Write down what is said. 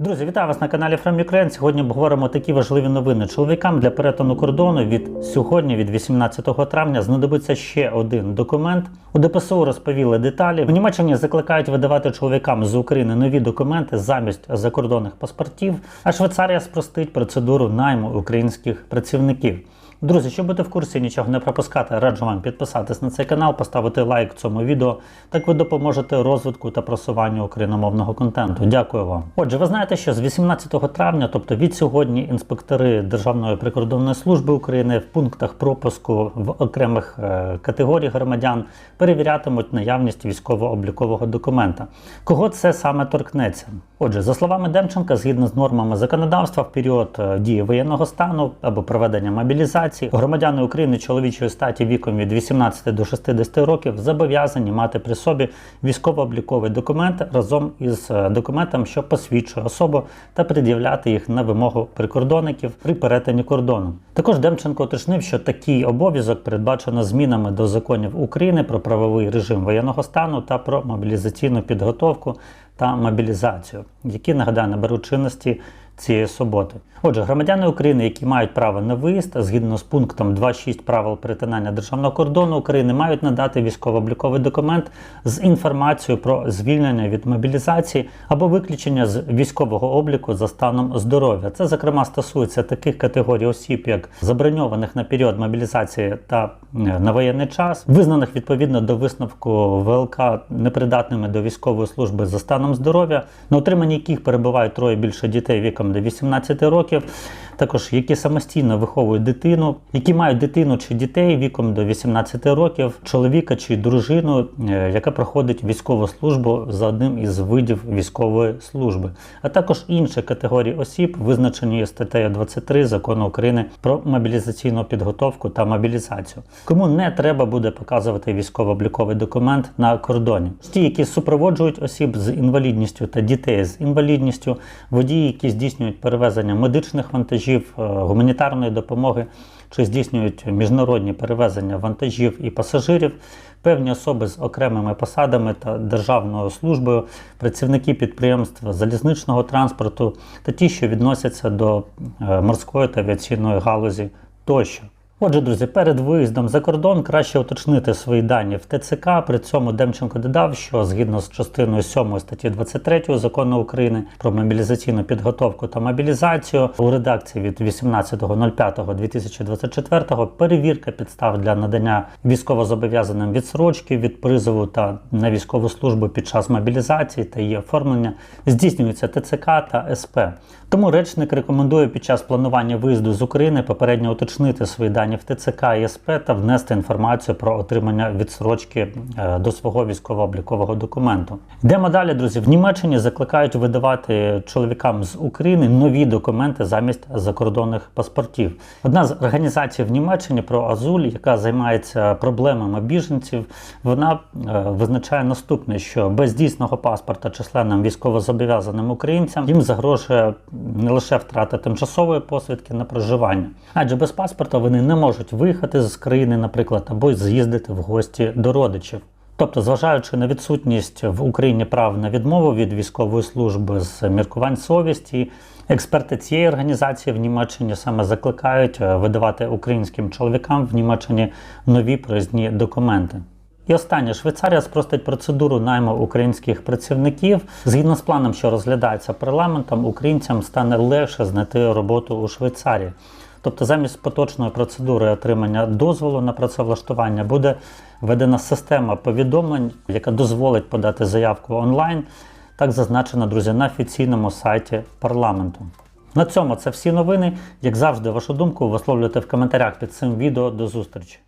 Друзі, вітаю вас на каналі From Ukraine. Сьогодні обговоримо такі важливі новини. Чоловікам для перетину кордону від сьогодні, від 18 травня, знадобиться ще один документ. У ДПСУ розповіли деталі. В Німеччині закликають видавати чоловікам з України нові документи замість закордонних паспортів. А Швейцарія спростить процедуру найму українських працівників. Друзі, щоб бути в курсі, нічого не пропускати, раджу вам підписатись на цей канал, поставити лайк цьому відео. Так ви допоможете розвитку та просуванню україномовного контенту. Дякую вам. Отже, ви знаєте, що з 18 травня, тобто від сьогодні, інспектори Державної прикордонної служби України в пунктах пропуску в окремих е, категорій громадян перевірятимуть наявність військово-облікового документа. Кого це саме торкнеться? Отже, за словами Демченка, згідно з нормами законодавства, в період е, дії воєнного стану або проведення мобілізації, громадяни України чоловічої статі віком від 18 до 60 років зобов'язані мати при собі військово-обліковий документ разом із е, документом, що посвідчує особу, та пред'являти їх на вимогу прикордонників при перетині кордону. Також Демченко уточнив, що такий обов'язок передбачено змінами до законів України про правовий режим воєнного стану та про мобілізаційну підготовку та мобілізацію, які нагадаю наберуть чинності цієї суботи. Отже, громадяни України, які мають право на виїзд, згідно з пунктом 2.6 правил перетинання державного кордону України, мають надати військово-обліковий документ з інформацією про звільнення від мобілізації або виключення з військового обліку за станом здоров'я. Це зокрема стосується таких категорій осіб, як заброньованих на період мобілізації та е, на воєнний час, визнаних відповідно до висновку ВЛК непридатними до військової служби за станом здоров'я, на отриманні яких перебувають троє більше дітей віком до 18 років, також які самостійно виховують дитину, які мають дитину чи дітей віком до 18 років, чоловіка чи дружину, е, яка проходить військову службу за одним із видів військової служби, а також інші категорії осіб, визначені статтею 23 закону України про мобілізаційну підготовку та мобілізацію. Кому не треба буде показувати військово-обліковий документ на кордоні, ті, які супроводжують осіб з інвалідністю та дітей з інвалідністю, водії, які здійснюють перевезення медичних вантажів, е, гуманітарної допомоги чи здійснюють міжнародні перевезення вантажів і пасажирів, певні особи з окремими посадами та державною службою, працівники підприємств залізничного транспорту та ті, що відносяться до е, морської та авіаційної галузі тощо. Отже, друзі, перед виїздом за кордон краще уточнити свої дані в ТЦК. При цьому Демченко додав, що згідно з частиною 7 статті 23 закону України про мобілізаційну підготовку та мобілізацію у редакції від 18.05.2024 перевірка підстав для надання військовозобов'язаним відсрочки від призову та на військову службу під час мобілізації та її оформлення здійснюється ТЦК та СП. Тому речник рекомендує під час планування виїзду з України попередньо уточнити свої дані в ТЦК і СП та внести інформацію про отримання відсрочки е, до свого військово-облікового документу. Йдемо далі, друзі. В Німеччині закликають видавати чоловікам з України нові документи замість закордонних паспортів. Одна з організацій в Німеччині про Азуль, яка займається проблемами біженців, вона е, визначає наступне: що без дійсного паспорта численним військовозобов'язаним українцям їм загрожує не лише втрата тимчасової посвідки на проживання, адже без паспорта вони не можуть виїхати з країни, наприклад, або з'їздити в гості до родичів. Тобто, зважаючи на відсутність в Україні прав на відмову від військової служби з міркувань совісті, експерти цієї організації в Німеччині саме закликають е, видавати українським чоловікам в Німеччині нові проїзні документи. І останнє Швейцарія спростить процедуру найму українських працівників. Згідно з планом, що розглядається парламентом, українцям стане легше знайти роботу у Швейцарії. Тобто, замість поточної процедури отримання дозволу на працевлаштування буде введена система повідомлень, яка дозволить подати заявку онлайн. Так зазначено, друзі, на офіційному сайті парламенту. На цьому це всі новини. Як завжди, вашу думку висловлюйте в коментарях під цим відео. До зустрічі!